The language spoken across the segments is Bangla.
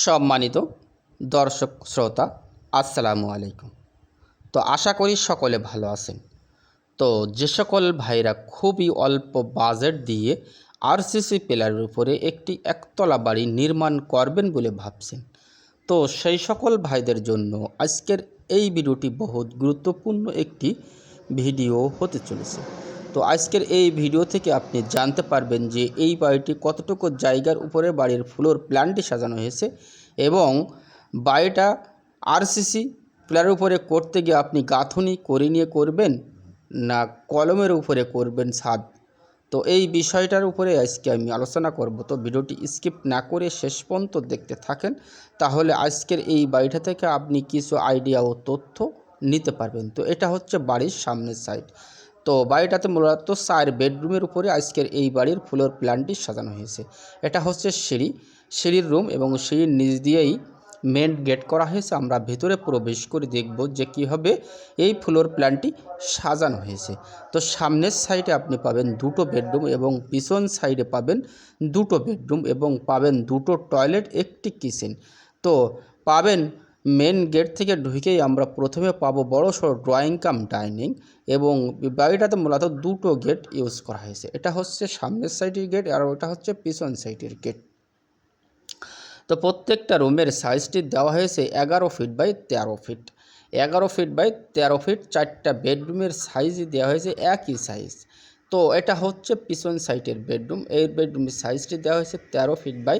সম্মানিত দর্শক শ্রোতা, আসসালামু আলাইকুম। তো আশা করি সকলে ভালো আছেন। তো যে সকল ভাইরা খুবই অল্প বাজেট দিয়ে আরসিসি পিলারের উপরে একটি একতলা বাড়ি নির্মাণ করবেন বলে ভাবছেন। তো সেই সকল ভাইদের জন্য আজকের এই ভিডিওটি বহুত গুরুত্বপূর্ণ একটি ভিডিও হতে চলেছে। তো আজকের এই ভিডিও থেকে আপনি জানতে পারবেন যে এই বাড়িটি কতটুকু জায়গার উপরে বাড়ির ফ্লোর প্ল্যানটি সাজানো হয়েছে এবং বাড়িটা আরসিসি প্ল্যানের উপরে করতে গিয়ে আপনি গাঁথনি করে নিয়ে করবেন না কলমের উপরে করবেন ছাদ? তো এই বিষয়টার উপরে আজকে আমি আলোচনা করব। তো ভিডিওটি স্কিপ না করে শেষ পর্যন্ত দেখতে থাকেন, তাহলে আজকের এই বাড়িটা থেকে আপনি কিছু আইডিয়া ও তথ্য নিতে পারবেন। তো এটা হচ্ছে বাড়ির সামনের সাইড তো বাড়িটাতে মূলত চার বেডরুমের উপরে আজকের এই বাড়ির ফ্লোর প্ল্যানটি সাজানো হয়েছে। এটা হচ্ছে সিঁড়ি। সিঁড়ির রুম এবং সিঁড়ির নিচ দিয়েই মেন গেট করা হয়েছে। আমরা ভেতরে প্রবেশ করে দেখব যে কীভাবে এই ফ্লোর প্ল্যানটি সাজানো হয়েছে। তো সামনের সাইডে আপনি পাবেন দুটো বেডরুম এবং পিছন সাইডে পাবেন দুটো বেডরুম এবং পাবেন দুটো টয়লেট, একটি কিচেন। তো পাবেন মেন গেট থেকে ঢুকেই আমরা প্রথমে পাবো বড় সড়ো ড্রয়িং কাম ডাইনিং এবং বাড়িটাতে মূলত দুটো গেট ইউজ করা হয়েছে। এটা হচ্ছে সামনের সাইডের গেট আর ওটা হচ্ছে পিছন সাইডের গেট তো প্রত্যেকটা রুমের সাইজটি দেওয়া হয়েছে এগারো ফিট বাই তেরো ফিট এগারো ফিট বাই তেরো ফিট চারটা বেডরুমের সাইজই দেওয়া হয়েছে একই সাইজ তো এটা হচ্ছে পিছন সাইটের বেডরুম। এই বেডরুমের সাইজটি দেওয়া হয়েছে তেরো ফিট বাই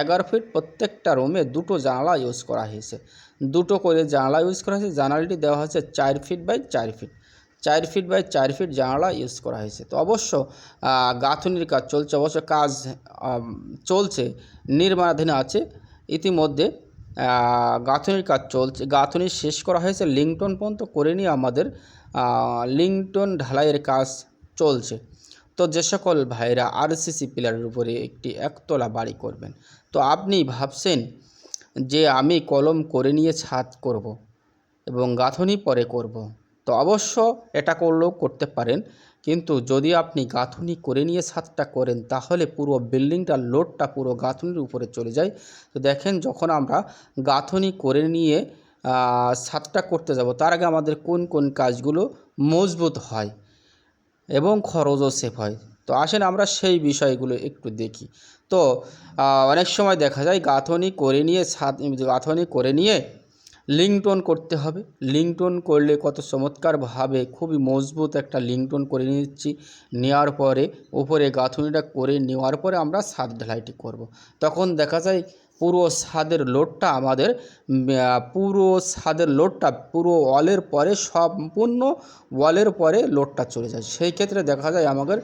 এগারো ফিট। প্রত্যেকটা রুমে দুটো জানালা ইউজ করা হয়েছে। দুটো করে জানালা ইউজ করা হয়েছে। জানালাটি দেওয়া হয়েছে চার ফিট বাই চার ফিট। চার ফিট বাই চার ফিট জানালা ইউজ করা হয়েছে। তো অবশ্য গাঁথুনির কাজ চলছে। অবশ্য কাজ চলছে, নির্মাণাধীন আছে। ইতিমধ্যে গাঁথুনির কাজ চলছে। গাঁথুনি শেষ করা হয়েছে। লিংটন পর্যন্ত করে নিয়ে আমাদের লিংটন ঢালাইয়ের কাজ চলছে। তো যে সকল ভাইরা আরসিসি পিলারের উপরে একটি একতলা বাড়ি করবেন, তো আপনি ভাবছেন যে আমি কলম করে নিয়ে ছাদ করব এবং গাঁথনি পরে করব। তো অবশ্য এটা করলেও করতে পারেন, কিন্তু যদি আপনি গাঁথনি করে নিয়ে ছাদটা করেন, তাহলে পুরো বিল্ডিংটার লোডটা পুরো গাঁথনির উপরে চলে যায়। তো দেখেন যখন আমরা গাঁথনি করে নিয়ে ছাদটা করতে যাব, তার আগে আমাদের কোন কোন কাজগুলো মজবুত হয়। এবং খরচও সেভ হয়। তো আসেন আমরা সেই বিষয়গুলো একটু দেখি। তো অনেক সময় দেখা যায় গাঁথনি করে নিয়ে ছাদ, গাঁথনি করে নিয়ে লিংটন করতে হবে। লিংটন করলে কত চমৎকারভাবে, খুবই মজবুত একটা লিংটন করে নিচ্ছি। নেওয়ার পরে উপরে গাঁথুনিটা করে নেওয়ার পরে আমরা ছাদ ঢালাইটি করব। তখন দেখা যায় পুরো ছাদের লোডটা আমাদের পুরো ছাদের লোডটা, পুরো ওয়ালের পরে, সম্পূর্ণ ওয়ালের পরে লোডটা চলে যায়। সেই ক্ষেত্রে দেখা যায় আমাদের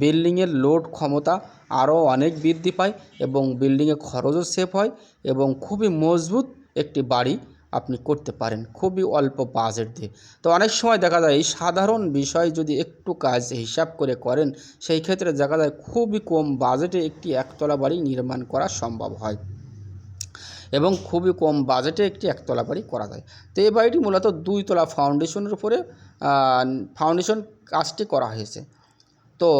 বিল্ডিংয়ের লোড ক্ষমতা আরও অনেক বৃদ্ধি পায় এবং বিল্ডিংয়ে খরচও সেভ হয় এবং খুবই মজবুত একটি বাড়ি আপনি করতে পারেন। খুবই অল্প বাজেট দিয়ে। তো অনেক সময় দেখা যায়, এই সাধারণ বিষয় যদি একটু কাজ হিসাব করে করেন, সেই ক্ষেত্রে দেখা যায় খুবই কম বাজেটে একটি একতলা বাড়ি নির্মাণ করা সম্ভব হয়। এবং খুবই কম বাজেটে একটি একতলা বাড়ি করা যায়। তো এই বাড়িটি মূলত দুইতলা ফাউন্ডেশনের উপরে ফাউন্ডেশন কাজটি করা হয়েছে। তো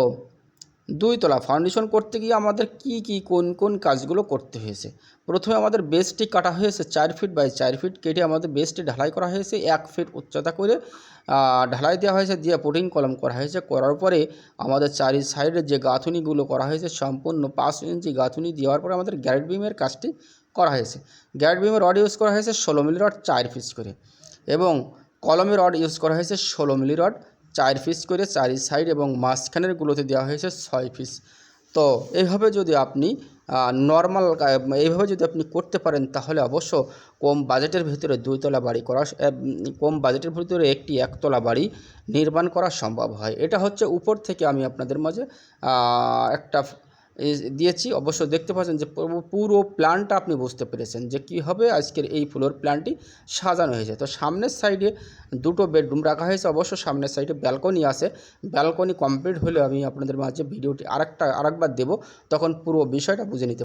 দুইতলা ফাউন্ডেশন করতে গিয়ে আমাদের কি কি, কোন কোন কাজগুলো করতে হয়েছে? প্রথমে আমাদের বেসটি কাটা হয়েছে চার ফিট বাই চার ফিট কেটে আমাদের বেসটি ঢালাই করা হয়েছে। এক ফিট উচ্চতা করে ঢালাই দেওয়া হয়েছে, দিয়ে পুটিং কলম করা হয়েছে। করার পরে আমাদের চারি সাইডে যে গাঁথুনিগুলো করা হয়েছে, সম্পূর্ণ পাঁচ ইঞ্চি গাঁথুনি দেওয়ার পরে আমাদের গ্যারেট বিমের কাজটি করা হয়েছে। গ্যারেট বিমের রড ইউজ করা হয়েছে ষোলো মিলি রড চার পিস করে এবং কলমের রড ইউজ করা হয়েছে ষোলো মিলি রড চার পিস করে চারি সাইড এবং মাঝখানের গুলোতে দেওয়া হয়েছে ছয় পিস তো এইভাবে যদি আপনি নর্মাল এইভাবে যদি আপনি করতে পারেন, তাহলে অবশ্য কম বাজেটের ভিতরে দুইতলা বাড়ি করা কম বাজেটের ভিতরে একটি একতলা বাড়ি নির্মাণ করা সম্ভব হয়। এটা হচ্ছে উপর থেকে আমি আপনাদের মাঝে একটা দিয়েছি। অবশ্য দেখতে পাচ্ছেন যে পুরো প্ল্যানটা আপনি বুঝতে পেরেছেন যে কীভাবে আজকের এই ফ্লোর প্ল্যানটি সাজানো হয়েছে। তো সামনের সাইডে দুটো বেডরুম রাখা হয়েছে। অবশ্য সামনের সাইডে ব্যালকনি আছে। ব্যালকনি কমপ্লিট হলে আমি আপনাদের মাঝে ভিডিওটি আরেকটা, আরেকবার দেবো। তখন পুরো বিষয়টা বুঝে নিতে